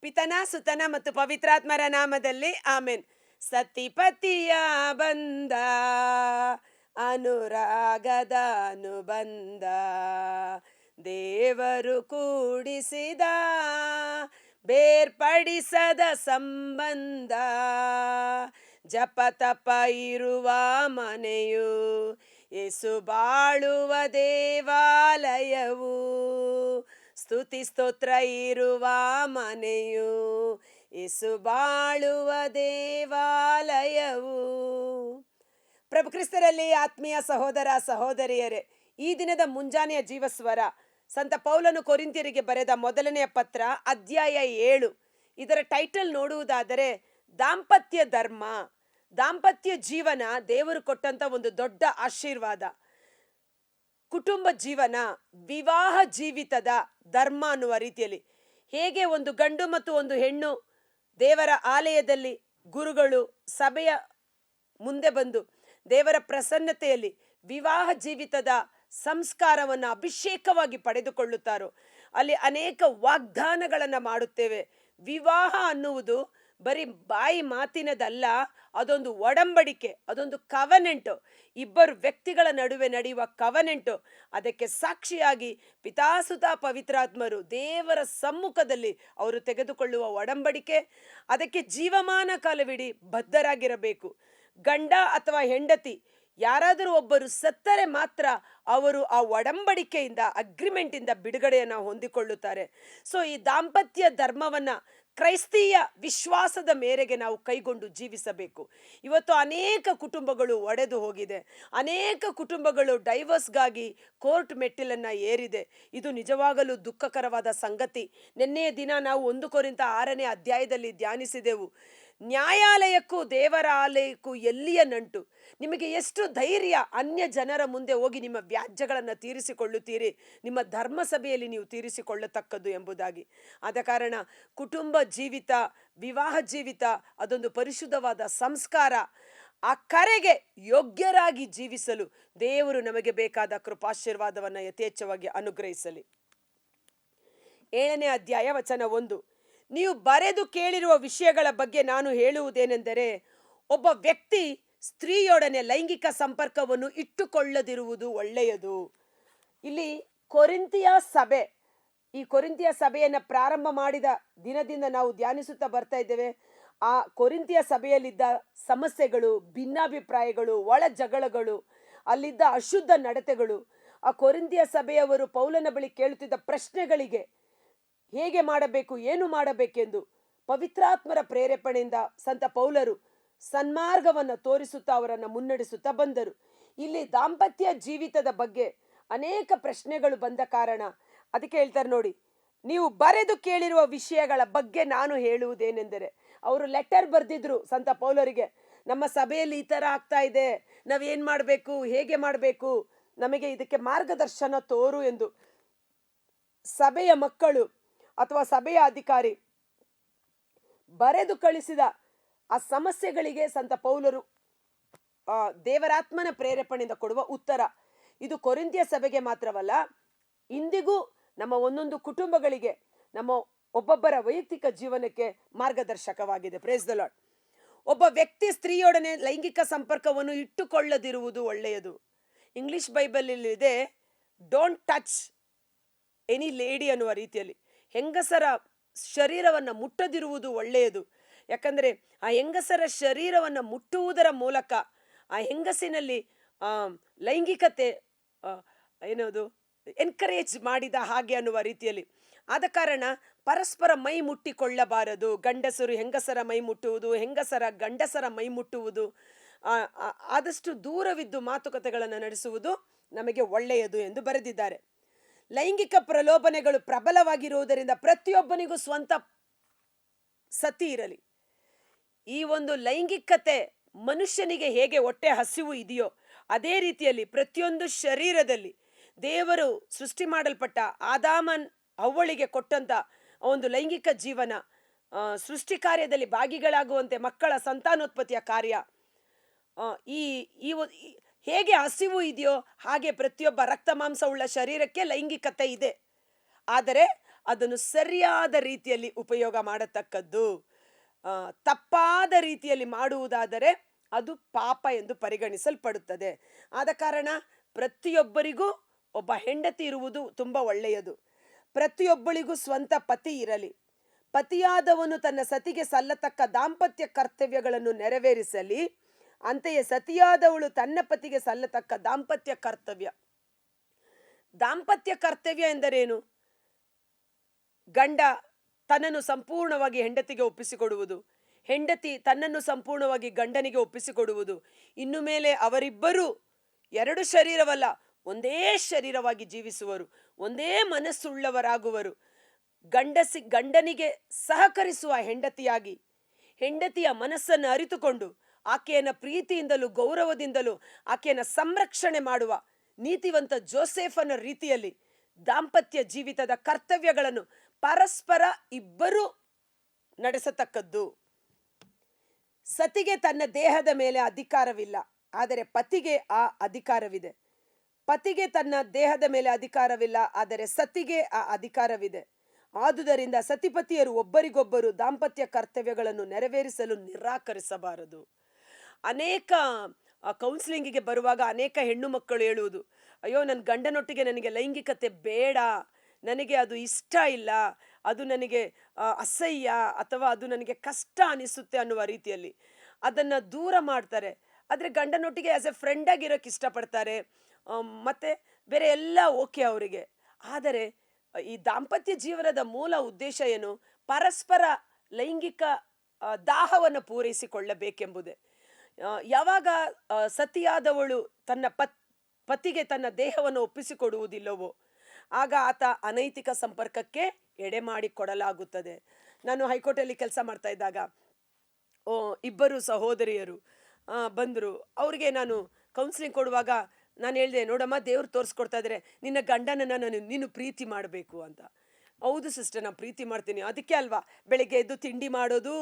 ಪಿತನ, ಸುತನ ಮತ್ತು ಪವಿತ್ರಾತ್ಮರ ನಾಮದಲ್ಲಿ ಆಮೇನ್. ಸತಿಪತಿಯ ಬಂದ, ಅನುರಾಗದ ಅನುಬಂಧ, ದೇವರು ಕೂಡಿಸಿದ, ಬೇರ್ಪಡಿಸದ ಸಂಬಂಧ, ಜಪ ತಪ ಇರುವ ಮನೆಯು, ಏಸು ಬಾಳುವ ದೇವಾಲಯವು ಸ್ತುತಿ ಸ್ತೋತ್ರ ಇರುವ ಮನೆಯು ಇಸುಬಾಳುವ ದೇವಾಲಯವು. ಪ್ರಭು ಕ್ರಿಸ್ತರಲ್ಲಿ ಆತ್ಮೀಯ ಸಹೋದರ ಸಹೋದರಿಯರೇ, ಈ ದಿನದ ಮುಂಜಾನೆಯ ಜೀವಸ್ವರ ಸಂತ ಪೌಲನು ಕೊರಿಂತಿಯರಿಗೆ ಬರೆದ ಮೊದಲನೆಯ ಪತ್ರ ಅಧ್ಯಾಯ ಏಳು. ಇದರ ಟೈಟಲ್ ನೋಡುವುದಾದರೆ, ದಾಂಪತ್ಯ ಧರ್ಮ, ದಾಂಪತ್ಯ ಜೀವನ ದೇವರು ಕೊಟ್ಟಂತ ಒಂದು ದೊಡ್ಡ ಆಶೀರ್ವಾದ. ಕುಟುಂಬ ಜೀವನ, ವಿವಾಹ ಜೀವಿತದ ಧರ್ಮ ಅನ್ನುವ ರೀತಿಯಲ್ಲಿ. ಹೇಗೆ ಒಂದು ಗಂಡು ಮತ್ತು ಒಂದು ಹೆಣ್ಣು ದೇವರ ಆಲಯದಲ್ಲಿ ಗುರುಗಳು ಸಭೆಯ ಮುಂದೆ ಬಂದು ದೇವರ ಪ್ರಸನ್ನತೆಯಲ್ಲಿ ವಿವಾಹ ಜೀವಿತದ ಸಂಸ್ಕಾರವನ್ನು ಅಭಿಷೇಕವಾಗಿ ಪಡೆದುಕೊಳ್ಳುತ್ತಾರೋ, ಅಲ್ಲಿ ಅನೇಕ ವಾಗ್ದಾನಗಳನ್ನು ಮಾಡುತ್ತೇವೆ. ವಿವಾಹ ಅನ್ನುವುದು ಬರೀ ಬಾಯಿ ಮಾತಿನದಲ್ಲ, ಅದೊಂದು ಒಡಂಬಡಿಕೆ, ಅದೊಂದು ಕವನೆಂಟು. ಇಬ್ಬರು ವ್ಯಕ್ತಿಗಳ ನಡುವೆ ನಡೆಯುವ ಕವನೆಂಟು. ಅದಕ್ಕೆ ಸಾಕ್ಷಿಯಾಗಿ ಪಿತಾಸುತ ಪವಿತ್ರಾತ್ಮರು ದೇವರ ಸಮ್ಮುಖದಲ್ಲಿ ಅವರು ತೆಗೆದುಕೊಳ್ಳುವ ಒಡಂಬಡಿಕೆ. ಅದಕ್ಕೆ ಜೀವಮಾನ ಕಾಲವಿಡಿ ಬದ್ಧರಾಗಿರಬೇಕು. ಗಂಡ ಅಥವಾ ಹೆಂಡತಿ, ಯಾರಾದರೂ ಒಬ್ಬರು ಸತ್ತರೆ ಮಾತ್ರ ಅವರು ಆ ಒಡಂಬಡಿಕೆಯಿಂದ, ಅಗ್ರಿಮೆಂಟಿಂದ ಬಿಡುಗಡೆಯನ್ನು ಹೊಂದಿಕೊಳ್ಳುತ್ತಾರೆ. ಸೊ, ಈ ದಾಂಪತ್ಯ ಧರ್ಮವನ್ನ ಕ್ರೈಸ್ತೀಯ ವಿಶ್ವಾಸದ ಮೇರೆಗೆ ನಾವು ಕೈಗೊಂಡು ಜೀವಿಸಬೇಕು. ಇವತ್ತು ಅನೇಕ ಕುಟುಂಬಗಳು ಒಡೆದು ಹೋಗಿದೆ. ಅನೇಕ ಕುಟುಂಬಗಳು ಡೈವರ್ಸ್ಗಾಗಿ ಕೋರ್ಟ್ ಮೆಟ್ಟಿಲನ್ನು ಏರಿದೆ. ಇದು ನಿಜವಾಗಲೂ ದುಃಖಕರವಾದ ಸಂಗತಿ. ನಿನ್ನೆಯ ದಿನ ನಾವು ಒಂದು ಕೋರಿಂತ ಆರನೇ ಅಧ್ಯಾಯದಲ್ಲಿ ಧ್ಯಾನಿಸಿದೆವು. ನ್ಯಾಯಾಲಯಕ್ಕೂ ದೇವರಾಲಯಕ್ಕೂ ಎಲ್ಲಿಯ ನಂಟು? ನಿಮಗೆ ಎಷ್ಟು ಧೈರ್ಯ ಅನ್ಯ ಜನರ ಮುಂದೆ ಹೋಗಿ ನಿಮ್ಮ ವ್ಯಾಜ್ಯಗಳನ್ನು ತೀರಿಸಿಕೊಳ್ಳುತ್ತೀರಿ? ನಿಮ್ಮ ಧರ್ಮಸಭೆಯಲ್ಲಿ ನೀವು ತೀರಿಸಿಕೊಳ್ಳತಕ್ಕದ್ದು ಎಂಬುದಾಗಿ. ಆದ ಕಾರಣ ಕುಟುಂಬ ಜೀವಿತ, ವಿವಾಹ ಜೀವಿತ, ಅದೊಂದು ಪರಿಶುದ್ಧವಾದ ಸಂಸ್ಕಾರ, ಆ ಕರೆಗೆ ಯೋಗ್ಯರಾಗಿ ಜೀವಿಸಲು ದೇವರು ನಮಗೆ ಬೇಕಾದ ಕೃಪಾಶೀರ್ವಾದವನ್ನು ಯಥೇಚ್ಛವಾಗಿ ಅನುಗ್ರಹಿಸಲಿ. ಏಳನೇ ಅಧ್ಯಾಯ ವಚನ ಒಂದು. ನೀವು ಬರೆದು ಕೇಳಿರುವ ವಿಷಯಗಳ ಬಗ್ಗೆ ನಾನು ಹೇಳುವುದೇನೆಂದರೆ, ಒಬ್ಬ ವ್ಯಕ್ತಿ ಸ್ತ್ರೀಯೊಡನೆ ಲೈಂಗಿಕ ಸಂಪರ್ಕವನ್ನು ಇಟ್ಟುಕೊಳ್ಳದಿರುವುದು ಒಳ್ಳೆಯದು. ಇಲ್ಲಿ ಕೊರಿಂತಿಯ ಸಭೆ, ಈ ಕೊರಿಂತಿಯ ಸಭೆಯನ್ನು ಪ್ರಾರಂಭ ಮಾಡಿದ ದಿನದಿಂದ ನಾವು ಧ್ಯಾನಿಸುತ್ತಾ ಬರ್ತಾ ಇದ್ದೇವೆ. ಆ ಕೊರಿಂತಿಯ ಸಭೆಯಲ್ಲಿದ್ದ ಸಮಸ್ಯೆಗಳು, ಭಿನ್ನಾಭಿಪ್ರಾಯಗಳು, ಒಳ ಜಗಳಗಳು, ಅಲ್ಲಿದ್ದ ಅಶುದ್ಧ ನಡತೆಗಳು, ಆ ಕೊರಿಂತಿಯ ಸಭೆಯವರು ಪೌಲನ ಬಳಿ ಕೇಳುತ್ತಿದ್ದ ಪ್ರಶ್ನೆಗಳಿಗೆ ಹೇಗೆ ಮಾಡಬೇಕು, ಏನು ಮಾಡಬೇಕೆಂದು ಪವಿತ್ರಾತ್ಮರ ಪ್ರೇರೇಪಣೆಯಿಂದ ಸಂತ ಪೌಲರು ಸನ್ಮಾರ್ಗವನ್ನು ತೋರಿಸುತ್ತಾ ಅವರನ್ನು ಮುನ್ನಡೆಸುತ್ತಾ ಬಂದರು. ಇಲ್ಲಿ ದಾಂಪತ್ಯ ಜೀವಿತದ ಬಗ್ಗೆ ಅನೇಕ ಪ್ರಶ್ನೆಗಳು ಬಂದ ಕಾರಣ ಅದಕ್ಕೆ ಹೇಳ್ತಾರೆ ನೋಡಿ, ನೀವು ಬರೆದು ಕೇಳಿರುವ ವಿಷಯಗಳ ಬಗ್ಗೆ ನಾನು ಹೇಳುವುದೇನೆಂದರೆ, ಅವರು ಲೆಟರ್ ಬರೆದಿದ್ರು ಸಂತ ಪೌಲರಿಗೆ, ನಮ್ಮ ಸಭೆಯಲ್ಲಿ ಈ ಥರ ಆಗ್ತಾ ಇದೆ, ನಾವೇನು ಮಾಡಬೇಕು, ಹೇಗೆ ಮಾಡಬೇಕು, ನಮಗೆ ಇದಕ್ಕೆ ಮಾರ್ಗದರ್ಶನ ತೋರು ಎಂದು. ಸಭೆಯ ಮಕ್ಕಳು ಅಥವಾ ಸಭೆಯ ಅಧಿಕಾರಿ ಬರೆದು ಕಳಿಸಿದ ಆ ಸಮಸ್ಯೆಗಳಿಗೆ ಸಂತ ಪೌಲರು ದೇವರಾತ್ಮನ ಪ್ರೇರೇಪಣೆಯಿಂದ ಕೊಡುವ ಉತ್ತರ. ಇದು ಕೊರಿಂದಿಯ ಸಭೆಗೆ ಮಾತ್ರವಲ್ಲ, ಇಂದಿಗೂ ನಮ್ಮ ಒಂದೊಂದು ಕುಟುಂಬಗಳಿಗೆ, ನಮ್ಮ ಒಬ್ಬೊಬ್ಬರ ವೈಯಕ್ತಿಕ ಜೀವನಕ್ಕೆ ಮಾರ್ಗದರ್ಶಕವಾಗಿದೆ. ಪ್ರೇಸ್ ದ ಲಾಡ್ ಒಬ್ಬ ವ್ಯಕ್ತಿ ಸ್ತ್ರೀಯೊಡನೆ ಲೈಂಗಿಕ ಸಂಪರ್ಕವನ್ನು ಇಟ್ಟುಕೊಳ್ಳದಿರುವುದು ಒಳ್ಳೆಯದು. ಇಂಗ್ಲಿಷ್ ಬೈಬಲ್ ಇದೆ ಡೋಂಟ್ ಟಚ್ ಎನಿ ಲೇಡಿ ಅನ್ನುವ ರೀತಿಯಲ್ಲಿ. ಹೆಂಗಸರ ಶರೀರವನ್ನು ಮುಟ್ಟದಿರುವುದು ಒಳ್ಳೆಯದು. ಯಾಕಂದರೆ ಆ ಹೆಂಗಸರ ಶರೀರವನ್ನು ಮುಟ್ಟುವುದರ ಮೂಲಕ ಆ ಹೆಂಗಸಿನಲ್ಲಿ ಲೈಂಗಿಕತೆ ಏನದು ಎನ್ಕರೇಜ್ ಮಾಡಿದ ಹಾಗೆ ಅನ್ನುವ ರೀತಿಯಲ್ಲಿ. ಆದ ಕಾರಣ ಪರಸ್ಪರ ಮೈ ಮುಟ್ಟಿಕೊಳ್ಳಬಾರದು. ಗಂಡಸರು ಹೆಂಗಸರ ಮೈ ಮುಟ್ಟುವುದು, ಹೆಂಗಸರ ಗಂಡಸರ ಮೈ ಮುಟ್ಟುವುದು ಆದಷ್ಟು ದೂರವಿದ್ದು ಮಾತುಕತೆಗಳನ್ನು ನಡೆಸುವುದು ನಮಗೆ ಒಳ್ಳೆಯದು ಎಂದು ಬರೆದಿದ್ದಾರೆ. ಲೈಂಗಿಕ ಪ್ರಲೋಭನೆಗಳು ಪ್ರಬಲವಾಗಿರುವುದರಿಂದ ಪ್ರತಿಯೊಬ್ಬನಿಗೂ ಸ್ವಂತ ಸತಿ ಇರಲಿ. ಈ ಒಂದು ಲೈಂಗಿಕತೆ ಮನುಷ್ಯನಿಗೆ ಹೇಗೆ ಹೊಟ್ಟೆ ಹಸಿವು ಇದೆಯೋ ಅದೇ ರೀತಿಯಲ್ಲಿ ಪ್ರತಿಯೊಂದು ಶರೀರದಲ್ಲಿ ದೇವರು ಸೃಷ್ಟಿ ಮಾಡಲ್ಪಟ್ಟ ಆದಾಮನ್ ಅವಳಿಗೆ ಕೊಟ್ಟಂತ ಒಂದು ಲೈಂಗಿಕ ಜೀವನ ಸೃಷ್ಟಿ ಕಾರ್ಯದಲ್ಲಿ ಭಾಗಿಗಳಾಗುವಂತೆ ಮಕ್ಕಳ ಸಂತಾನೋತ್ಪತ್ತಿಯ ಕಾರ್ಯ ಈ ಈ ಹೇಗೆ ಹಸಿವು ಇದೆಯೋ ಹಾಗೆ ಪ್ರತಿಯೊಬ್ಬ ರಕ್ತ ಮಾಂಸವುಳ್ಳ ಶರೀರಕ್ಕೆ ಲೈಂಗಿಕತೆ ಇದೆ. ಆದರೆ ಅದನ್ನು ಸರಿಯಾದ ರೀತಿಯಲ್ಲಿ ಉಪಯೋಗ ಮಾಡತಕ್ಕದ್ದು ತಪ್ಪಾದ ರೀತಿಯಲ್ಲಿ ಮಾಡುವುದಾದರೆ ಅದು ಪಾಪ ಎಂದು ಪರಿಗಣಿಸಲ್ಪಡುತ್ತದೆ. ಆದ ಕಾರಣ ಪ್ರತಿಯೊಬ್ಬರಿಗೂ ಒಬ್ಬ ಹೆಂಡತಿ ಇರುವುದು ತುಂಬ ಒಳ್ಳೆಯದು. ಪ್ರತಿಯೊಬ್ಬಳಿಗೂ ಸ್ವಂತ ಪತಿ ಇರಲಿ. ಪತಿಯಾದವನು ತನ್ನ ಸತಿಗೆ ಸಲ್ಲತಕ್ಕ ದಾಂಪತ್ಯ ಕರ್ತವ್ಯಗಳನ್ನು ನೆರವೇರಿಸಲಿ. ಅಂತೆಯೇ ಸತಿಯಾದವಳು ತನ್ನ ಪತಿಗೆ ಸಲ್ಲತಕ್ಕ ದಾಂಪತ್ಯ ಕರ್ತವ್ಯ. ದಾಂಪತ್ಯ ಕರ್ತವ್ಯ ಎಂದರೇನು? ಗಂಡ ತನ್ನನ್ನು ಸಂಪೂರ್ಣವಾಗಿ ಹೆಂಡತಿಗೆ ಒಪ್ಪಿಸಿಕೊಡುವುದು, ಹೆಂಡತಿ ತನ್ನನ್ನು ಸಂಪೂರ್ಣವಾಗಿ ಗಂಡನಿಗೆ ಒಪ್ಪಿಸಿಕೊಡುವುದು, ಇನ್ನು ಮೇಲೆ ಅವರಿಬ್ಬರು ಎರಡು ಶರೀರವಲ್ಲ, ಒಂದೇ ಶರೀರವಾಗಿ ಜೀವಿಸುವರು, ಒಂದೇ ಮನಸ್ಸುಳ್ಳವರಾಗುವರು. ಗಂಡಸಿ, ಗಂಡನಿಗೆ ಸಹಕರಿಸುವ ಹೆಂಡತಿಯಾಗಿ, ಹೆಂಡತಿಯ ಮನಸ್ಸನ್ನು ಅರಿತುಕೊಂಡು ಆಕೆಯನ್ನು ಪ್ರೀತಿಯಿಂದಲೂ ಗೌರವದಿಂದಲೂ ಆಕೆಯನ್ನು ಸಂರಕ್ಷಣೆ ಮಾಡುವ ನೀತಿವಂತ ಜೋಸೆಫನ ರೀತಿಯಲ್ಲಿ ದಾಂಪತ್ಯ ಜೀವಿತದ ಕರ್ತವ್ಯಗಳನ್ನು ಪರಸ್ಪರ ಇಬ್ಬರು ನಡೆಸತಕ್ಕದ್ದು. ಸತಿಗೆ ತನ್ನ ದೇಹದ ಮೇಲೆ ಅಧಿಕಾರವಿಲ್ಲ, ಆದರೆ ಪತಿಗೆ ಆ ಅಧಿಕಾರವಿದೆ. ಪತಿಗೆ ತನ್ನ ದೇಹದ ಮೇಲೆ ಅಧಿಕಾರವಿಲ್ಲ, ಆದರೆ ಸತಿಗೆ ಆ ಅಧಿಕಾರವಿದೆ. ಆದುದರಿಂದ ಸತಿಪತಿಯರು ಒಬ್ಬರಿಗೊಬ್ಬರು ದಾಂಪತ್ಯ ಕರ್ತವ್ಯಗಳನ್ನು ನೆರವೇರಿಸಲು ನಿರಾಕರಿಸಬಾರದು. ಅನೇಕ ಕೌನ್ಸಿಲಿಂಗಿಗೆ ಬರುವಾಗ ಅನೇಕ ಹೆಣ್ಣು ಮಕ್ಕಳು ಹೇಳುವುದು, ಅಯ್ಯೋ ನನ್ನ ಗಂಡನೊಟ್ಟಿಗೆ ನನಗೆ ಲೈಂಗಿಕತೆ ಬೇಡ, ನನಗೆ ಅದು ಇಷ್ಟ ಇಲ್ಲ, ಅದು ನನಗೆ ಅಸಹ್ಯ ಅಥವಾ ಅದು ನನಗೆ ಕಷ್ಟ ಅನಿಸುತ್ತೆ ಅನ್ನುವ ರೀತಿಯಲ್ಲಿ ಅದನ್ನು ದೂರ ಮಾಡ್ತಾರೆ. ಆದರೆ ಗಂಡನೊಟ್ಟಿಗೆ ಆ್ಯಸ್ ಎ ಫ್ರೆಂಡಾಗಿ ಇರೋಕ್ಕೆ ಇಷ್ಟಪಡ್ತಾರೆ. ಮತ್ತು ಬೇರೆ ಎಲ್ಲ ಓಕೆ ಅವರಿಗೆ. ಆದರೆ, ಈ ದಾಂಪತ್ಯ ಜೀವನದ ಮೂಲ ಉದ್ದೇಶ ಏನು? ಪರಸ್ಪರ ಲೈಂಗಿಕ ದಾಹವನ್ನು ಪೂರೈಸಿಕೊಳ್ಳಬೇಕೆಂಬುದೇ. ಯಾವಾಗ ಸತಿಯಾದವಳು ತನ್ನ ಪತ್, ಪತಿಗೆ ತನ್ನ ದೇಹವನ್ನು ಒಪ್ಪಿಸಿಕೊಡುವುದಿಲ್ಲವೋ, ಆಗ ಆತ ಅನೈತಿಕ ಸಂಪರ್ಕಕ್ಕೆ ಎಡೆ ಕೊಡಲಾಗುತ್ತದೆ ನಾನು ಹೈಕೋರ್ಟಲ್ಲಿ ಕೆಲಸ ಮಾಡ್ತಾ ಇದ್ದಾಗ, ಓ, ಇಬ್ಬರು ಸಹೋದರಿಯರು ಬಂದರು. ಅವ್ರಿಗೆ ನಾನು ಕೌನ್ಸಿಲಿಂಗ್ ಕೊಡುವಾಗ ನಾನು ಹೇಳಿದೆ, ನೋಡಮ್ಮ, ದೇವ್ರು ತೋರಿಸ್ಕೊಡ್ತಾ ಇದ್ರೆ. ನಿನ್ನ ಗಂಡನನ್ನು ನಾನು, ನೀನು ಪ್ರೀತಿ ಮಾಡಬೇಕು ಅಂತ. ಹೌದು ಸಿಸ್ಟರ್, ನಾನು ಪ್ರೀತಿ ಮಾಡ್ತೀನಿ. ಅದಕ್ಕೆ ಅಲ್ವಾ? ಬೆಳಗ್ಗೆ ಎದ್ದು ತಿಂಡಿ ಮಾಡೋದು,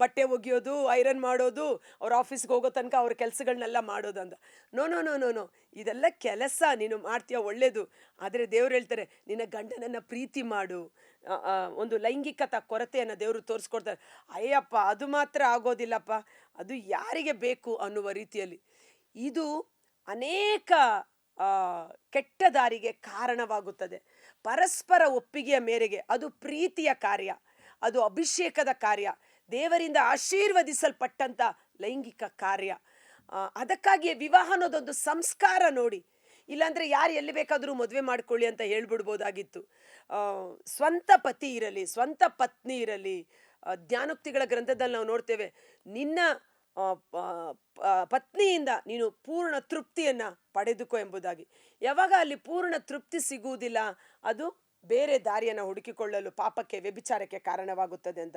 ಬಟ್ಟೆ ಒಗೆಯೋದು, ಐರನ್ ಮಾಡೋದು, ಅವ್ರ ಆಫೀಸ್ಗೆ ಹೋಗೋ ತನಕ ಅವ್ರ ಕೆಲಸಗಳನ್ನೆಲ್ಲ ಮಾಡೋದು ಅಂತ no no no no no. ಇದೆಲ್ಲ ಕೆಲಸ, ನೀನು ಮಾಡ್ತೀಯ ಒಳ್ಳೇದು. ಆದರೆ ದೇವ್ರು ಹೇಳ್ತಾರೆ, ನಿನ್ನ ಗಂಡನನ್ನು ಪ್ರೀತಿ ಮಾಡು. ಒಂದು ಲೈಂಗಿಕತ ಕೊರತೆಯನ್ನು ದೇವರು ತೋರಿಸ್ಕೊಡ್ತಾರೆ. ಅಯ್ಯಪ್ಪ, ಅದು ಮಾತ್ರ ಆಗೋದಿಲ್ಲಪ್ಪ. ಅದು ಯಾರಿಗೆ ಬೇಕು ಅನ್ನುವ ರೀತಿಯಲ್ಲಿ. ಇದು ಅನೇಕ ಕೆಟ್ಟ ದಾರಿಗೆ ಕಾರಣವಾಗುತ್ತದೆ. ಪರಸ್ಪರ ಒಪ್ಪಿಗೆಯ ಮೇರೆಗೆ ಅದು ಪ್ರೀತಿಯ ಕಾರ್ಯ, ಅದು ಅಭಿಷೇಕದ ಕಾರ್ಯ, ದೇವರಿಂದ ಆಶೀರ್ವದಿಸಲ್ಪಟ್ಟಂಥ ಲೈಂಗಿಕ ಕಾರ್ಯ. ಅದಕ್ಕಾಗಿಯೇ ವಿವಾಹ ಅನ್ನೋದೊಂದು ಸಂಸ್ಕಾರ ನೋಡಿ. ಇಲ್ಲಾಂದ್ರೆ ಯಾರು ಎಲ್ಲಿ ಬೇಕಾದರೂ ಮದುವೆ ಮಾಡ್ಕೊಳ್ಳಿ ಅಂತ ಹೇಳ್ಬಿಡ್ಬೋದಾಗಿತ್ತು. ಸ್ವಂತ ಪತಿ ಇರಲಿ, ಸ್ವಂತ ಪತ್ನಿ ಇರಲಿ ಜ್ಞಾನೋಕ್ತಿಗಳ ಗ್ರಂಥದಲ್ಲಿ ನಾವು ನೋಡ್ತೇವೆ, ನಿನ್ನ ಪತ್ನಿಯಿಂದ ನೀನು ಪೂರ್ಣ ತೃಪ್ತಿಯನ್ನು ಪಡೆದುಕೋ ಎಂಬುದಾಗಿ. ಯಾವಾಗ ಅಲ್ಲಿ ಪೂರ್ಣ ತೃಪ್ತಿ ಸಿಗುವುದಿಲ್ಲ, ಅದು ಬೇರೆ ದಾರಿಯನ್ನು ಹುಡುಕಿಕೊಳ್ಳಲು ಪಾಪಕ್ಕೆ, ವ್ಯಭಿಚಾರಕ್ಕೆ ಕಾರಣವಾಗುತ್ತದೆ ಅಂತ.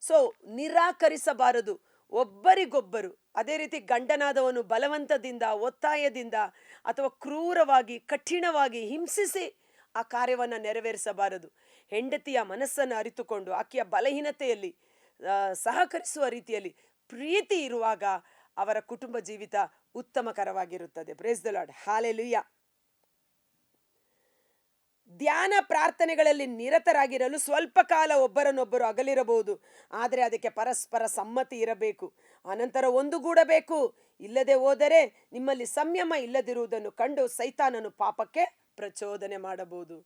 ಸೊ ನಿರಾಕರಿಸಬಾರದು. ಒಬ್ಬರಿಗೊಬ್ಬರು, ಅದೇ ರೀತಿ ಗಂಡನಾದವನು ಬಲವಂತದಿಂದ, ಒತ್ತಾಯದಿಂದ ಅಥವಾ ಕ್ರೂರವಾಗಿ, ಕಠಿಣವಾಗಿ ಹಿಂಸಿಸಿ ಆ ಕಾರ್ಯವನ್ನು ನೆರವೇರಿಸಬಾರದು. ಹೆಂಡತಿಯ ಮನಸ್ಸನ್ನು ಅರಿತುಕೊಂಡು, ಆಕೆಯ ಬಲಹೀನತೆಯಲ್ಲಿ ಸಹಕರಿಸುವ ರೀತಿಯಲ್ಲಿ ಪ್ರೀತಿ ಇರುವಾಗ ಅವರ ಕುಟುಂಬ ಜೀವಿತ ಉತ್ತಮಕರವಾಗಿರುತ್ತದೆ. ಪ್ರೇಸ್ ದ ಲಾರ್ಡ್ ಹಾಲೆಲುಯ್ಯ ಧ್ಯಾನ ಪ್ರಾರ್ಥನೆಗಳಲ್ಲಿ ನಿರತರಾಗಿರಲು ಸ್ವಲ್ಪ ಕಾಲ ಒಬ್ಬರನ್ನೊಬ್ಬರು ಅಗಲಿರಬಹುದು. ಆದರೆ ಅದಕ್ಕೆ ಪರಸ್ಪರ ಸಮ್ಮತಿ ಇರಬೇಕು. ಅನಂತರ ಒಂದುಗೂಡಬೇಕು. ಇಲ್ಲದೆ ಹೋದರೆ ನಿಮ್ಮಲ್ಲಿ ಸಂಯಮ ಇಲ್ಲದಿರುವುದನ್ನು ಕಂಡು ಸೈತಾನನು ಪಾಪಕ್ಕೆ ಪ್ರಚೋದನೆ ಮಾಡಬಹುದು.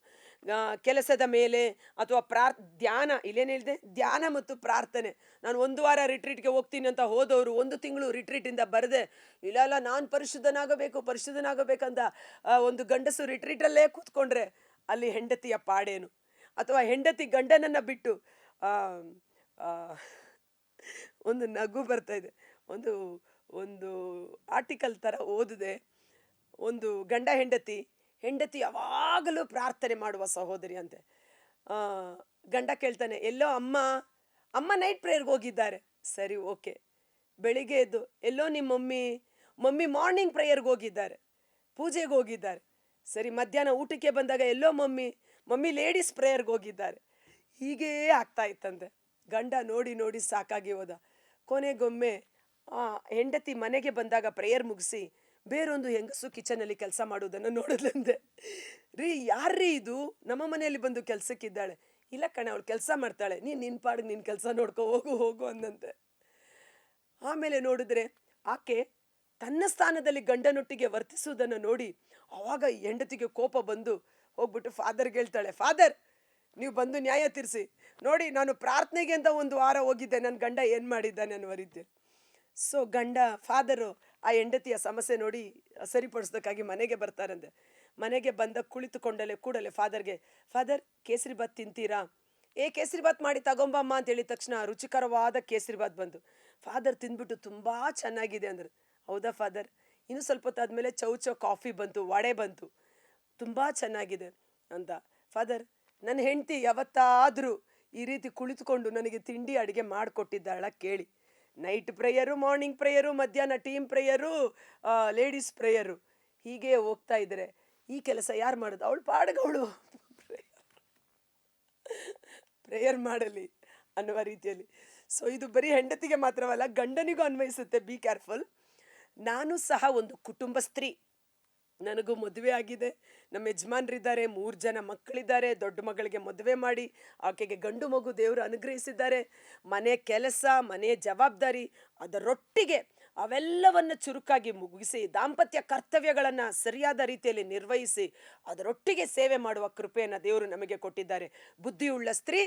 ಕೆಲಸದ ಮೇಲೆ ಅಥವಾ ಪ್ರಾರ್, ಧ್ಯಾನ, ಇಲ್ಲೇನು ಹೇಳಿದೆ? ಧ್ಯಾನ ಮತ್ತು ಪ್ರಾರ್ಥನೆ. ನಾನು ಒಂದು ವಾರ ರಿಟ್ರೀಟ್ಗೆ ಹೋಗ್ತೀನಿ ಅಂತ ಹೋದವರು ಒಂದು ತಿಂಗಳು ರಿಟ್ರೀಟಿಂದ ಬರದೆ, ಇಲ್ಲ ಇಲ್ಲ, ನಾನು ಪರಿಶುದ್ಧನಾಗಬೇಕು ಪರಿಶುದ್ಧನಾಗಬೇಕಂತ ಒಂದು ಗಂಡಸು ರಿಟ್ರೀಟಲ್ಲೇ ಕೂತ್ಕೊಂಡ್ರೆ ಅಲ್ಲಿ ಹೆಂಡತಿಯ ಪಾಡೇನು. ಅಥವಾ ಹೆಂಡತಿ ಗಂಡನನ್ನು ಬಿಟ್ಟು ಒಂದು ನಗು ಬರ್ತಾ ಇದೆ. ಒಂದು ಒಂದು ಆರ್ಟಿಕಲ್ ಥರ ಓದಿದೆ. ಒಂದು ಗಂಡ ಹೆಂಡತಿ ಹೆಂಡತಿ ಯಾವಾಗಲೂ ಪ್ರಾರ್ಥನೆ ಮಾಡುವ ಸಹೋದರಿ ಅಂತೆ. ಗಂಡ ಕೇಳ್ತಾನೆ, ಎಲ್ಲೋ ಅಮ್ಮ ಅಮ್ಮ ನೈಟ್ ಪ್ರೇಯರ್ಗೆ ಹೋಗಿದ್ದಾರೆ. ಸರಿ ಓಕೆ ಬೆಳಿಗ್ಗೆ ಎದ್ದು, ಎಲ್ಲೋ ನಿಮ್ಮ ಮಮ್ಮಿ ಮಮ್ಮಿ ಮಾರ್ನಿಂಗ್ ಪ್ರೇಯರ್ಗೆ ಹೋಗಿದ್ದಾರೆ, ಪೂಜೆಗೆ ಹೋಗಿದ್ದಾರೆ. ಸರಿ, ಮಧ್ಯಾಹ್ನ ಊಟಕ್ಕೆ ಬಂದಾಗ ಎಲ್ಲೋ ಮಮ್ಮಿ ಮಮ್ಮಿ ಲೇಡೀಸ್ ಪ್ರೇಯರ್ಗೆ ಹೋಗಿದ್ದಾರೆ. ಹೀಗೇ ಆಗ್ತಾ ಇತ್ತಂತೆ. ಗಂಡ ನೋಡಿ ನೋಡಿ ಸಾಕಾಗಿ ಹೋದ. ಕೊನೆಗೊಮ್ಮೆ ಹೆಂಡತಿ ಮನೆಗೆ ಬಂದಾಗ ಪ್ರೇಯರ್ ಮುಗಿಸಿ ಬೇರೊಂದು ಹೆಂಗಸು ಕಿಚನಲ್ಲಿ ಕೆಲಸ ಮಾಡೋದನ್ನು ನೋಡಿದ್ಲಂತೆ ರೀ, ಯಾರ್ರೀ ಇದು? ನಮ್ಮ ಮನೆಯಲ್ಲಿ ಬಂದು ಕೆಲಸಕ್ಕಿದ್ದಾಳೆ. ಇಲ್ಲ ಕಣೆ, ಅವಳು ಕೆಲಸ ಮಾಡ್ತಾಳೆ. ನೀನು ನಿನ್ನ ಪಾಡಿಗೆ ನಿನ್ನ ಕೆಲಸ ನೋಡ್ಕೊ, ಹೋಗು ಹೋಗು ಅಂದಂತೆ. ಆಮೇಲೆ ನೋಡಿದ್ರೆ ಆಕೆ ತನ್ನ ಸ್ಥಾನದಲ್ಲಿ ಗಂಡನೊಟ್ಟಿಗೆ ವರ್ತಿಸುವುದನ್ನು ನೋಡಿ ಅವಾಗ ಹೆಂಡತಿಗೆ ಕೋಪ ಬಂದು ಹೋಗ್ಬಿಟ್ಟು ಫಾದರ್ಗೆ ಹೇಳ್ತಾಳೆ ಫಾದರ್ ನೀವು ಬಂದು ನ್ಯಾಯ ತೀರಿಸಿ. ನೋಡಿ, ನಾನು ಪ್ರಾರ್ಥನೆಗೆ ಅಂತ ಒಂದು ವಾರ ಹೋಗಿದ್ದೆ. ನನ್ನ ಗಂಡ ಏನು ಮಾಡಿದ್ದೆ ಅನ್ನುವ ರೀತಿ. ಸೊ ಗಂಡ ಫಾದರು ಆ ಹೆಂಡತಿಯ ಸಮಸ್ಯೆ ನೋಡಿ ಸರಿಪಡಿಸೋದಕ್ಕಾಗಿ ಮನೆಗೆ ಬರ್ತಾರಂತೆ. ಮನೆಗೆ ಬಂದ ಕುಳಿತುಕೊಂಡಲೆ ಕೂಡಲೇ ಫಾದರ್ಗೆ, ಫಾದರ್, ಕೇಸರಿ ಬಾತ್ ತಿಂತೀರಾ? ಏ, ಕೇಸರಿ ಬಾತ್ ಮಾಡಿ ತಗೊಂಬಮ್ಮ ಅಂತ ಹೇಳಿದ ತಕ್ಷಣ ರುಚಿಕರವಾದ ಕೇಸರಿ ಬಾತ್ ಬಂತು ಫಾದರ್ ತಿಂದ್ಬಿಟ್ಟು ತುಂಬ ಚೆನ್ನಾಗಿದೆ, ಅಂದರು. ಹೌದಾ ಫಾದರ್? ಇನ್ನು ಸ್ವಲ್ಪ ಹೊತ್ತಾದ್ಮೇಲೆ ಚೌ ಚೌ ಕಾಫಿ ಬಂತು, ವಡೆ ಬಂತು, ತುಂಬ ಚೆನ್ನಾಗಿದೆ, ಅಂತ. ಫಾದರ್, ನನ್ನ ಹೆಂಡತಿ ಯಾವತ್ತಾದರೂ ಈ ರೀತಿ ಕುಳಿತುಕೊಂಡು ನನಗೆ ತಿಂಡಿ ಅಡುಗೆ ಮಾಡಿಕೊಟ್ಟಿದ್ದಾಳ, ಕೇಳಿ. ನೈಟ್ ಪ್ರೇಯರು, ಮಾರ್ನಿಂಗ್ ಪ್ರೇಯರು, ಮಧ್ಯಾಹ್ನ ಟೀಮ್ ಪ್ರೇಯರು ಲೇಡೀಸ್ ಪ್ರೇಯರು ಹೀಗೆ ಹೋಗ್ತಾ ಇದ್ರೆ ಈ ಕೆಲಸ ಯಾರು ಮಾಡೋದು? ಅವಳು ಪಾಡ್ಗವಳು. ಪ್ರೇಯರ್ ಮಾಡಲಿ ಅನ್ನುವ ರೀತಿಯಲ್ಲಿ. ಸೊ ಇದು ಬರೀ ಹೆಂಡತಿಗೆ ಮಾತ್ರವಲ್ಲ ಗಂಡನಿಗೂ ಅನ್ವಯಿಸುತ್ತೆ. ಬಿ ಕೇರ್ಫುಲ್ ನಾನು ಸಹ ಒಂದು ಕುಟುಂಬ ಸ್ತ್ರೀ. ನನಗೂ ಮದುವೆ ಆಗಿದೆ. ನಮ್ಮ ಯಜಮಾನ್ರಿದ್ದಾರೆ, ಮೂರು ಜನ ಮಕ್ಕಳಿದ್ದಾರೆ, ದೊಡ್ಡ ಮಗಳಿಗೆ ಮದುವೆ ಮಾಡಿ, ಆಕೆಗೆ ಗಂಡು ಮಗು ದೇವರು ಅನುಗ್ರಹಿಸಿದ್ದಾರೆ. ಮನೆ ಕೆಲಸ, ಮನೆ ಜವಾಬ್ದಾರಿ, ಅದರೊಟ್ಟಿಗೆ ಅವೆಲ್ಲವನ್ನು ಚುರುಕಾಗಿ ಮುಗಿಸಿ, ದಾಂಪತ್ಯ ಕರ್ತವ್ಯಗಳನ್ನು ಸರಿಯಾದ ರೀತಿಯಲ್ಲಿ ನಿರ್ವಹಿಸಿ, ಅದರೊಟ್ಟಿಗೆ ಸೇವೆ ಮಾಡುವ ಕೃಪೆಯನ್ನು ದೇವರು ನಮಗೆ ಕೊಟ್ಟಿದ್ದಾರೆ. ಬುದ್ಧಿಯುಳ್ಳ ಸ್ತ್ರೀ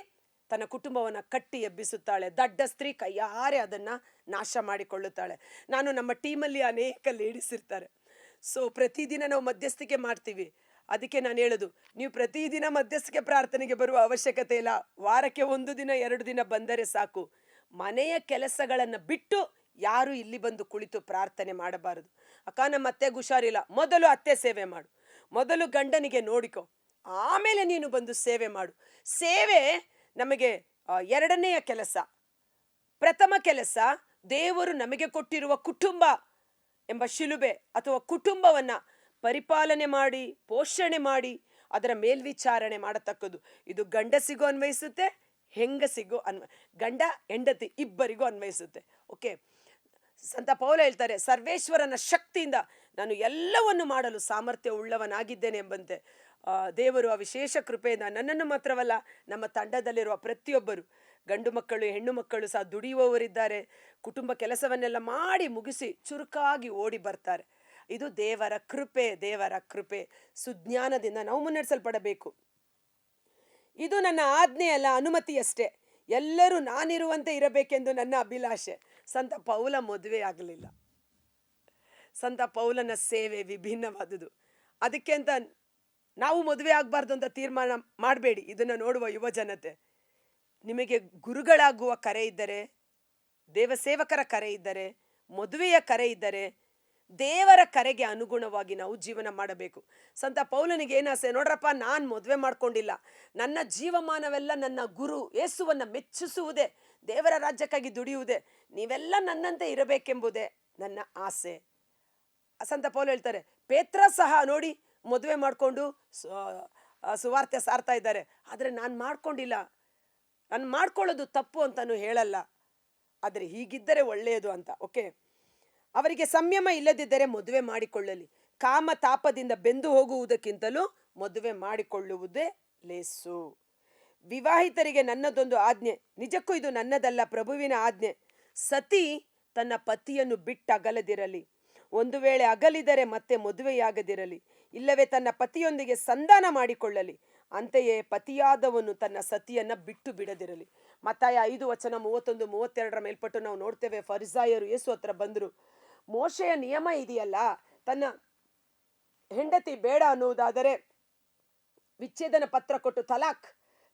ತನ್ನ ಕುಟುಂಬವನ್ನು ಕಟ್ಟಿ ಎಬ್ಬಿಸುತ್ತಾಳೆ. ದಡ್ಡ ಸ್ತ್ರೀ ಕೈಯಾರೆ ಅದನ್ನು ನಾಶ ಮಾಡಿಕೊಳ್ಳುತ್ತಾಳೆ. ನಾನು ನಮ್ಮ ಟೀಮಲ್ಲಿ ಅನೇಕ ಲೇಡೀಸ್ ಇರ್ತಾರೆ. ಸೊ ಪ್ರತಿದಿನ ನಾವು ಮಧ್ಯಸ್ಥಿಕೆ ಮಾಡ್ತೀವಿ. ಅದಕ್ಕೆ ನಾನು ಹೇಳೋದು, ನೀವು ಪ್ರತಿದಿನ ಮಧ್ಯಸ್ಥಿಕೆ ಪ್ರಾರ್ಥನೆಗೆ ಬರುವ ಅವಶ್ಯಕತೆ ಇಲ್ಲ. ವಾರಕ್ಕೆ ಒಂದು ದಿನ, ಎರಡು ದಿನ ಬಂದರೆ ಸಾಕು. ಮನೆಯ ಕೆಲಸಗಳನ್ನು ಬಿಟ್ಟು ಯಾರು ಇಲ್ಲಿ ಬಂದು ಕುಳಿತು ಪ್ರಾರ್ಥನೆ ಮಾಡಬಾರದು. ಅಕ್ಕ ನಮ್ಮ ಅತ್ತೆ ಹುಷಾರಿಲ್ಲ. ಮೊದಲು ಅತ್ತೆ ಸೇವೆ ಮಾಡು. ಮೊದಲು ಗಂಡನಿಗೆ ನೋಡಿಕೊ. ಆಮೇಲೆ ನೀನು ಬಂದು ಸೇವೆ ಮಾಡು. ಸೇವೆ ನಮಗೆ ಎರಡನೆಯ ಕೆಲಸ. ಪ್ರಥಮ ಕೆಲಸ ದೇವರು ನಮಗೆ ಕೊಟ್ಟಿರುವ ಕುಟುಂಬ. ಎಂಬ ಶಿಲುಬೆ ಅಥವಾ ಕುಟುಂಬವನ್ನ ಪರಿಪಾಲನೆ ಮಾಡಿ, ಪೋಷಣೆ ಮಾಡಿ, ಅದರ ಮೇಲ್ವಿಚಾರಣೆ ಮಾಡತಕ್ಕದ್ದು. ಇದು ಗಂಡಸಿಗೂ ಅನ್ವಯಿಸುತ್ತೆ ಹೆಂಗಸಿಗೂ ಅನ್ವ, ಗಂಡ, ಹೆಂಡತಿ ಇಬ್ಬರಿಗೂ ಅನ್ವಯಿಸುತ್ತೆ. ಓಕೆ ಸಂತ ಪೌಲ ಹೇಳ್ತಾರೆ, ಸರ್ವೇಶ್ವರನ ಶಕ್ತಿಯಿಂದ ನಾನು ಎಲ್ಲವನ್ನು ಮಾಡಲು ಸಾಮರ್ಥ್ಯ ಉಳ್ಳವನಾಗಿದ್ದೇನೆ ಎಂಬಂತೆ. ದೇವರು ಆ ವಿಶೇಷ ಕೃಪೆಯಿಂದ ನನ್ನನ್ನು ಮಾತ್ರವಲ್ಲ, ನಮ್ಮ ತಂಡದಲ್ಲಿರುವ ಪ್ರತಿಯೊಬ್ಬರು ಗಂಡು ಮಕ್ಕಳು, ಹೆಣ್ಣು ಮಕ್ಕಳು ಸಹ ದುಡಿಯುವವರಿದ್ದಾರೆ. ಕುಟುಂಬ ಕೆಲಸವನ್ನೆಲ್ಲ ಮಾಡಿ ಮುಗಿಸಿ ಚುರುಕಾಗಿ ಓಡಿ ಬರ್ತಾರೆ. ಇದು ದೇವರ ಕೃಪೆ ದೇವರ ಕೃಪೆ. ಸುಜ್ಞಾನದಿಂದ ನಾವು ಮುನ್ನಡೆಸಲ್ಪಡಬೇಕು. ಇದು ನನ್ನ ಆಜ್ಞೆಯಲ್ಲ, ಅನುಮತಿಯಷ್ಟೇ. ಎಲ್ಲರೂ ನಾನಿರುವಂತೆ ಇರಬೇಕೆಂದು ನನ್ನ ಅಭಿಲಾಷೆ. ಸಂತ ಪೌಲ ಮದುವೆ ಆಗಲಿಲ್ಲ. ಸಂತ ಪೌಲನ ಸೇವೆ ವಿಭಿನ್ನವಾದುದು. ಅದಕ್ಕೆ ಅಂತ ನಾವು ಮದುವೆ ಆಗಬಾರ್ದು ಅಂತ ತೀರ್ಮಾನ ಮಾಡಬೇಡಿ. ಇದನ್ನು ನೋಡುವ ಯುವ ಜನತೆ ನಿಮಗೆ ಗುರುಗಳಾಗುವ ಕರೆ ಇದ್ದರೆ, ದೇವಸೇವಕರ ಕರೆ ಇದ್ದರೆ, ಮದುವೆಯ ಕರೆ ಇದ್ದರೆ, ದೇವರ ಕರೆಗೆ ಅನುಗುಣವಾಗಿ ನಾವು ಜೀವನ ಮಾಡಬೇಕು. ಸಂತ ಪೌಲನಿಗೆ ಏನಾಸೆ ನೋಡ್ರಪ್ಪ, ನಾನು ಮದುವೆ ಮಾಡ್ಕೊಂಡಿಲ್ಲ. ನನ್ನ ಜೀವಮಾನವೆಲ್ಲ ನನ್ನ ಗುರು ಯೇಸುವನ್ನ ಮೆಚ್ಚಿಸುವುದೇ, ದೇವರ ರಾಜ್ಯಕ್ಕಾಗಿ ದುಡಿಯುವುದೇ, ನೀವೆಲ್ಲ ನನ್ನಂತೆ ಇರಬೇಕೆಂಬುದೇ ನನ್ನ ಆಸೆ. ಸಂತ ಪೌಲ್ ಹೇಳ್ತಾರೆ ಪೇತ್ರ ಸಹ ನೋಡಿ ಮದುವೆ ಮಾಡಿಕೊಂಡು ಸುವಾರ್ತೆ ಸಾರ್ತಾ ಇದ್ದಾರೆ. ಆದರೆ ನಾನು ಮಾಡ್ಕೊಂಡಿಲ್ಲ. ನಾನು ಮಾಡ್ಕೊಳ್ಳೋದು ತಪ್ಪು ಅಂತಾನು ಹೇಳಲ್ಲ. ಆದರೆ ಹೀಗಿದ್ದರೆ ಒಳ್ಳೆಯದು ಅಂತ, ಓಕೆ? ಅವರಿಗೆ ಸಂಯಮ ಇಲ್ಲದಿದ್ದರೆ ಮದುವೆ ಮಾಡಿಕೊಳ್ಳಲಿ. ಕಾಮ ತಾಪದಿಂದ ಬೆಂದು ಹೋಗುವುದಕ್ಕಿಂತಲೂ ಮದುವೆ ಮಾಡಿಕೊಳ್ಳುವುದೇ ಲೇಸು. ವಿವಾಹಿತರಿಗೆ ನನ್ನದೊಂದು ಆಜ್ಞೆ, ನಿಜಕ್ಕೂ ಇದು ನನ್ನದಲ್ಲ, ಪ್ರಭುವಿನ ಆಜ್ಞೆ. ಸತಿ ತನ್ನ ಪತಿಯನ್ನು ಬಿಟ್ಟು ಅಗಲದಿರಲಿ. ಒಂದು ವೇಳೆ ಅಗಲಿದರೆ ಮತ್ತೆ ಮದುವೆಯಾಗದಿರಲಿ. ಇಲ್ಲವೇ ತನ್ನ ಪತಿಯೊಂದಿಗೆ ಸಂಧಾನ ಮಾಡಿಕೊಳ್ಳಲಿ. ಅಂತೆಯೇ ಪತಿಯಾದವನು ತನ್ನ ಸತಿಯನ್ನ ಬಿಟ್ಟು ಬಿಡದಿರಲಿ. ಮತ್ತಾಯ ಐದು ವಚನ ಮೂವತ್ತೊಂದು, ಮೂವತ್ತೆರಡರ ಮೇಲ್ಪಟ್ಟು ನಾವು ನೋಡ್ತೇವೆ, ಫರಿಸಾಯರು ಯೇಸು ಹತ್ರ ಬಂದರು, ಮೋಶೆಯ ನಿಯಮ ಇದೆಯಲ್ಲ, ತನ್ನ ಹೆಂಡತಿ ಬೇಡ ಅನ್ನುವುದಾದರೆ ವಿಚ್ಛೇದನ ಪತ್ರ ಕೊಟ್ಟು ತಲಾಕ್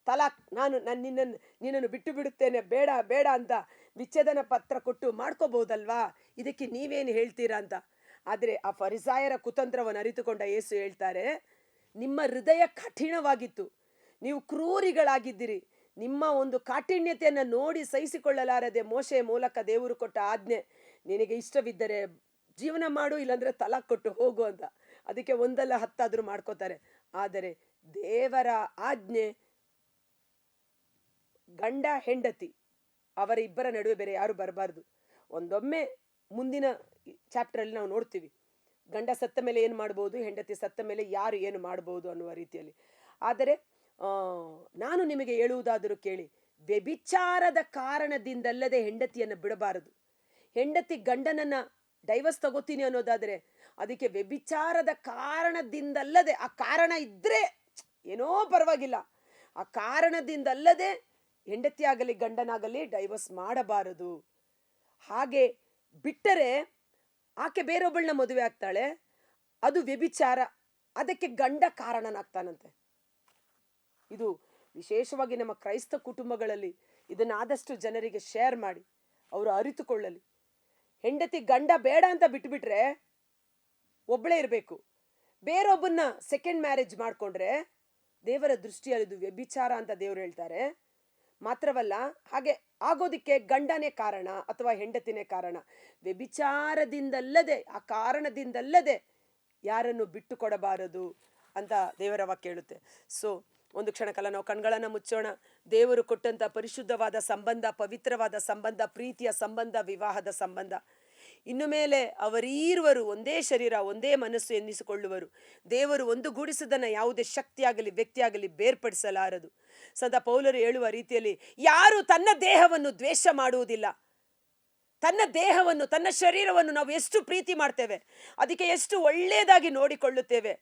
ತಲಾಕ್ ನಾನು ನಾನು ನಿನ್ನನ್ನು ನಿನ್ನನ್ನು ಬಿಟ್ಟು ಬಿಡುತ್ತೇನೆ, ಬೇಡ ಬೇಡ ಅಂತ ವಿಚ್ಛೇದನ ಪತ್ರ ಕೊಟ್ಟು ಮಾಡ್ಕೋಬಹುದಲ್ವಾ ಇದಕ್ಕೆ ನೀವೇನು ಹೇಳ್ತೀರಾ ಅಂತ. ಆದರೆ ಆ ಫರಿಸಾಯರ ಕುತಂತ್ರವನ್ನು ಅರಿತುಕೊಂಡ ಯೇಸು ಹೇಳ್ತಾರೆ ನಿಮ್ಮ ಹೃದಯ ಕಠಿಣವಾಗಿತ್ತು. ನೀವು ಕ್ರೂರಿಗಳಾಗಿದ್ದೀರಿ. ನಿಮ್ಮ ಒಂದು ಕಾಠಿಣ್ಯತೆಯನ್ನು ನೋಡಿ ಸಹಿಸಿಕೊಳ್ಳಲಾರದೆ ಮೋಶೆ ಮೂಲಕ ದೇವರು ಕೊಟ್ಟ ಆಜ್ಞೆ ನಿನಗೆ ಇಷ್ಟವಿದ್ದರೆ ಜೀವನ ಮಾಡು, ಇಲ್ಲಾಂದರೆ ತಲಾ ಕೊಟ್ಟು ಹೋಗು ಅಂತ. ಅದಕ್ಕೆ ಒಂದಲ್ಲ ಹತ್ತಾದರೂ ಮಾಡ್ಕೋತಾರೆ. ಆದರೆ ದೇವರ ಆಜ್ಞೆ ಗಂಡ, ಹೆಂಡತಿ, ಅವರ ಇಬ್ಬರ ನಡುವೆ ಬೇರೆ ಯಾರು ಬರಬಾರ್ದು. ಒಂದೊಮ್ಮೆ ಮುಂದಿನ ಚಾಪ್ಟರಲ್ಲಿ ನಾವು ನೋಡ್ತೀವಿ. ಗಂಡ ಸತ್ತ ಮೇಲೆ ಏನು ಮಾಡ್ಬೋದು, ಹೆಂಡತಿ ಸತ್ತ ಮೇಲೆ ಯಾರು ಏನು ಮಾಡ್ಬೋದು ಅನ್ನುವ ರೀತಿಯಲ್ಲಿ. ಆದರೆ ನಾನು ನಿಮಗೆ ಹೇಳುವುದಾದರೂ ಕೇಳಿ, ವ್ಯಭಿಚಾರದ ಕಾರಣದಿಂದಲ್ಲದೆ ಹೆಂಡತಿಯನ್ನು ಬಿಡಬಾರದು. ಹೆಂಡತಿ ಗಂಡನನ್ನು ಡೈವರ್ಸ್ ತಗೋತೀನಿ ಅನ್ನೋದಾದ್ರೆ, ಅದಕ್ಕೆ ವ್ಯಭಿಚಾರದ ಕಾರಣದಿಂದಲ್ಲದೆ, ಆ ಕಾರಣ ಇದ್ದರೆ ಏನೋ ಪರವಾಗಿಲ್ಲ. ಆ ಕಾರಣದಿಂದಲ್ಲದೆ ಹೆಂಡತಿಯಾಗಲಿ ಗಂಡನಾಗಲಿ ಡೈವರ್ಸ್ ಮಾಡಬಾರದು. ಹಾಗೆ ಬಿಟ್ಟರೆ ಆಕೆ ಬೇರೊಬ್ಬಳನ್ನ ಮದುವೆ ಆಗ್ತಾಳೆ. ಅದು ವ್ಯಭಿಚಾರ. ಅದಕ್ಕೆ ಗಂಡ ಕಾರಣನಾಗ್ತಾನಂತೆ. ಇದು ವಿಶೇಷವಾಗಿ ನಮ್ಮ ಕ್ರೈಸ್ತ ಕುಟುಂಬಗಳಲ್ಲಿ ಇದನ್ನ ಆದಷ್ಟು ಜನರಿಗೆ ಶೇರ್ ಮಾಡಿ, ಅವರು ಅರಿತುಕೊಳ್ಳಲಿ. ಹೆಂಡತಿ ಗಂಡ ಬೇಡ ಅಂತ ಬಿಟ್ಬಿಟ್ರೆ ಒಬ್ಬಳೇ ಇರಬೇಕು. ಬೇರೊಬ್ಬನ್ನ ಸೆಕೆಂಡ್ ಮ್ಯಾರೇಜ್ ಮಾಡಿಕೊಂಡ್ರೆ ದೇವರ ದೃಷ್ಟಿಯಲ್ಲಿ ಇದು ವ್ಯಭಿಚಾರ ಅಂತ ದೇವರು ಹೇಳ್ತಾರೆ. ಮಾತ್ರವಲ್ಲ, ಹಾಗೆ ಆಗೋದಕ್ಕೆ ಗಂಡನೇ ಕಾರಣ ಅಥವಾ ಹೆಂಡತಿನೇ ಕಾರಣ. ವ್ಯಭಿಚಾರದಿಂದಲ್ಲದೆ, ಆ ಕಾರಣದಿಂದಲ್ಲದೆ ಯಾರನ್ನು ಬಿಟ್ಟು ಕೊಡಬಾರದು ಅಂತ ದೇವರವ ಕೇಳುತ್ತೆ ಸೊ ಒಂದು ಕ್ಷಣಕಾಲ ನಾವು ಕಣ್ಗಳನ್ನು ಮುಚ್ಚೋಣ. ದೇವರು ಕೊಟ್ಟಂತ ಪರಿಶುದ್ಧವಾದ ಸಂಬಂಧ, ಪವಿತ್ರವಾದ ಸಂಬಂಧ, ಪ್ರೀತಿಯ ಸಂಬಂಧ, ವಿವಾಹದ ಸಂಬಂಧ. ಇನ್ನು ಮೇಲೆ ಅವರೀರುವರು ಒಂದೇ ಶರೀರ, ಒಂದೇ ಮನಸ್ಸು ಎನ್ನಿಸಿಕೊಳ್ಳುವರು. ದೇವರು ಒಂದು ಗೂಡಿಸದನ್ನ ಯಾವುದೇ ಶಕ್ತಿಯಾಗಲಿ, ವ್ಯಕ್ತಿಯಾಗಲಿ ಬೇರ್ಪಡಿಸಲಾರದು. ಸದಾ ಪೌಲರು ಹೇಳುವ ರೀತಿಯಲ್ಲಿ ಯಾರು ತನ್ನ ದೇಹವನ್ನು ದ್ವೇಷ ಮಾಡುವುದಿಲ್ಲ. ತನ್ನ ದೇಹವನ್ನು, ತನ್ನ ಶರೀರವನ್ನು ನಾವು ಎಷ್ಟು ಪ್ರೀತಿ ಮಾಡ್ತೇವೆ, ಅದಕ್ಕೆ ಎಷ್ಟು ಒಳ್ಳೆಯದಾಗಿ ನೋಡಿಕೊಳ್ಳುತ್ತೇವೆ.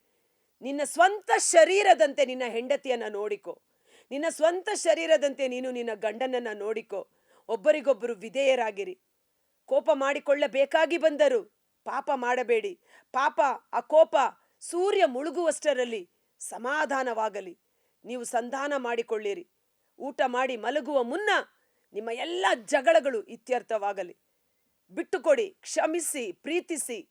ನಿನ್ನ ಸ್ವಂತ ಶರೀರದಂತೆ ನಿನ್ನ ಹೆಂಡತಿಯನ್ನ ನೋಡಿಕೊ. ನಿನ್ನ ಸ್ವಂತ ಶರೀರದಂತೆ ನೀನು ನಿನ್ನ ಗಂಡನನ್ನ ನೋಡಿಕೊ. ಒಬ್ಬರಿಗೊಬ್ಬರು ವಿಧೇಯರಾಗಿರಿ. ಕೋಪ ಮಾಡಿಕೊಳ್ಳಬೇಕಾಗಿ ಬಂದರು. ಪಾಪ ಮಾಡಬೇಡಿ. ಪಾಪ ಆ ಕೋಪ ಸೂರ್ಯ ಮುಳುಗುವಷ್ಟರಲ್ಲಿ ಸಮಾಧಾನವಾಗಲಿ. ನೀವು ಸಂಧಾನ ಮಾಡಿಕೊಳ್ಳಿರಿ. ಊಟ ಮಾಡಿ ಮಲಗುವ ಮುನ್ನ ನಿಮ್ಮ ಎಲ್ಲ ಜಗಳಗಳು ಇತ್ಯರ್ಥವಾಗಲಿ. ಬಿಟ್ಟುಕೊಡಿ, ಕ್ಷಮಿಸಿ, ಪ್ರೀತಿಸಿ.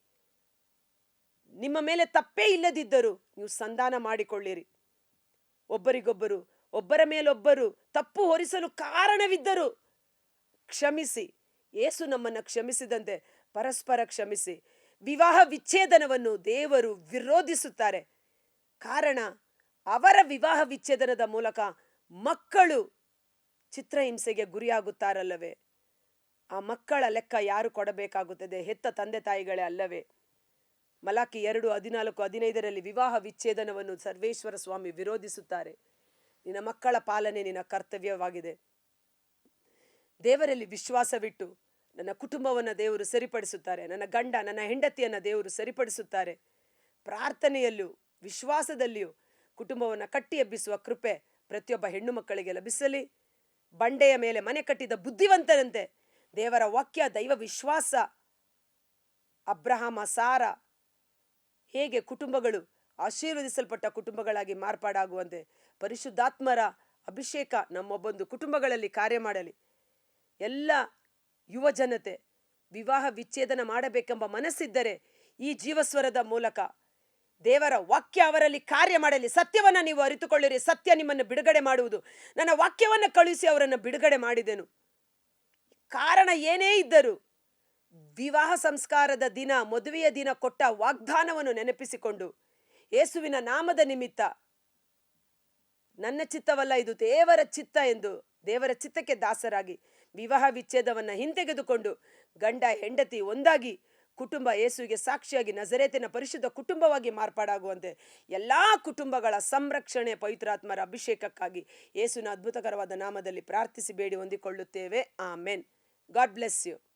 ನಿಮ್ಮ ಮೇಲೆ ತಪ್ಪೇ ಇಲ್ಲದಿದ್ದರೂ ನೀವು ಸಂಧಾನ ಮಾಡಿಕೊಳ್ಳಿರಿ. ಒಬ್ಬರಿಗೊಬ್ಬರು, ಒಬ್ಬರ ಮೇಲೊಬ್ಬರು ತಪ್ಪು ಹೊರಿಸಲು ಕಾರಣವಿದ್ದರು ಕ್ಷಮಿಸಿ. ಏಸು ನಮ್ಮನ್ನು ಕ್ಷಮಿಸಿದಂತೆ ಪರಸ್ಪರ ಕ್ಷಮಿಸಿ. ವಿವಾಹ ವಿಚ್ಛೇದನವನ್ನು ದೇವರು ವಿರೋಧಿಸುತ್ತಾರೆ. ಕಾರಣ ಅವರ ವಿವಾಹ ವಿಚ್ಛೇದನದ ಮೂಲಕ ಮಕ್ಕಳು ಚಿತ್ರಹಿಂಸೆಗೆ ಗುರಿಯಾಗುತ್ತಾರಲ್ಲವೇ? ಆ ಮಕ್ಕಳ ಲೆಕ್ಕ ಯಾರು ಕೊಡಬೇಕಾಗುತ್ತದೆ? ಹೆತ್ತ ತಂದೆ ತಾಯಿಗಳೇ ಅಲ್ಲವೇ? ಮಲಾಕಿ ಎರಡು, ಹದಿನಾಲ್ಕು, ಹದಿನೈದರಲ್ಲಿ ವಿವಾಹ ವಿಚ್ಛೇದನವನ್ನು ಸರ್ವೇಶ್ವರ ಸ್ವಾಮಿ ವಿರೋಧಿಸುತ್ತಾರೆ. ನಿನ್ನ ಮಕ್ಕಳ ಪಾಲನೆ ನಿನ್ನ ಕರ್ತವ್ಯವಾಗಿದೆ. ದೇವರಲ್ಲಿ ವಿಶ್ವಾಸವಿಟ್ಟು ನನ್ನ ಕುಟುಂಬವನ್ನು ದೇವರು ಸರಿಪಡಿಸುತ್ತಾರೆ, ನನ್ನ ಗಂಡ, ನನ್ನ ಹೆಂಡತಿಯನ್ನು ದೇವರು ಸರಿಪಡಿಸುತ್ತಾರೆ ಪ್ರಾರ್ಥನೆಯಲ್ಲೂ ವಿಶ್ವಾಸದಲ್ಲಿಯೂ ಕುಟುಂಬವನ್ನು ಕಟ್ಟಿ ಎಬ್ಬಿಸುವ ಕೃಪೆ ಪ್ರತಿಯೊಬ್ಬ ಹೆಣ್ಣು ಮಕ್ಕಳಿಗೆ ಲಭಿಸಲಿ. ಬಂಡೆಯ ಮೇಲೆ ಮನೆ ಕಟ್ಟಿದ ಬುದ್ಧಿವಂತರಂತೆ ದೇವರ ವಾಕ್ಯ, ದೈವ ವಿಶ್ವಾಸ, ಅಬ್ರಹಾಮ, ಸಾರ ಹೇಗೆ ಕುಟುಂಬಗಳು ಆಶೀರ್ವದಿಸಲ್ಪಟ್ಟ ಕುಟುಂಬಗಳಾಗಿ ಮಾರ್ಪಾಡಾಗುವಂತೆ ಪರಿಶುದ್ಧಾತ್ಮರ ಅಭಿಷೇಕ ನಮ್ಮೊಬ್ಬೊಂದು ಕುಟುಂಬಗಳಲ್ಲಿ ಕಾರ್ಯ ಮಾಡಲಿ. ಎಲ್ಲ ಯುವ ಜನತೆ ವಿವಾಹ ವಿಚ್ಛೇದನ ಮಾಡಬೇಕೆಂಬ ಮನಸ್ಸಿದ್ದರೆ ಈ ಜೀವಸ್ವರದ ಮೂಲಕ ದೇವರ ವಾಕ್ಯ ಅವರಲ್ಲಿ ಕಾರ್ಯ ಮಾಡಲಿ. ಸತ್ಯವನ್ನ ನೀವು ಅರಿತುಕೊಳ್ಳಿರಿ. ಸತ್ಯ ನಿಮ್ಮನ್ನು ಬಿಡುಗಡೆ ಮಾಡುವುದು. ನನ್ನ ವಾಕ್ಯವನ್ನು ಕಳುಹಿಸಿ ಅವರನ್ನು ಬಿಡುಗಡೆ ಮಾಡಿದೆನು. ಕಾರಣ ಏನೇ ಇದ್ದರೂ ವಿವಾಹ ಸಂಸ್ಕಾರದ ದಿನ, ಮದುವೆಯ ದಿನ ಕೊಟ್ಟ ವಾಗ್ದಾನವನ್ನು ನೆನಪಿಸಿಕೊಂಡು ಯೇಸುವಿನ ನಾಮದ ನಿಮಿತ್ತ ನನ್ನ ಚಿತ್ತವಲ್ಲ, ಇದು ದೇವರ ಚಿತ್ತ ಎಂದು ದೇವರ ಚಿತ್ತಕ್ಕೆ ದಾಸರಾಗಿ ವಿವಾಹ ವಿಚ್ಛೇದವನ್ನು ಹಿಂತೆಗೆದುಕೊಂಡು ಗಂಡ, ಹೆಂಡತಿ ಒಂದಾಗಿ ಕುಟುಂಬ ಯೇಸುವಿಗೆ ಸಾಕ್ಷಿಯಾಗಿ ನಜರೇತಿನ ಪರಿಶುದ್ಧ ಕುಟುಂಬವಾಗಿ ಮಾರ್ಪಾಡಾಗುವಂತೆ ಎಲ್ಲಾ ಕುಟುಂಬಗಳ ಸಂರಕ್ಷಣೆ ಪವಿತ್ರಾತ್ಮರ ಅಭಿಷೇಕಕ್ಕಾಗಿ ಯೇಸುವಿನ ಅದ್ಭುತಕರವಾದ ನಾಮದಲ್ಲಿ ಪ್ರಾರ್ಥಿಸಿ ಬೇಡಿ ಹೊಂದಿಕೊಳ್ಳುತ್ತೇವೆ. ಆ ಮೆನ್ ಗಾಡ್ ಬ್ಲೆಸ್ ಯು.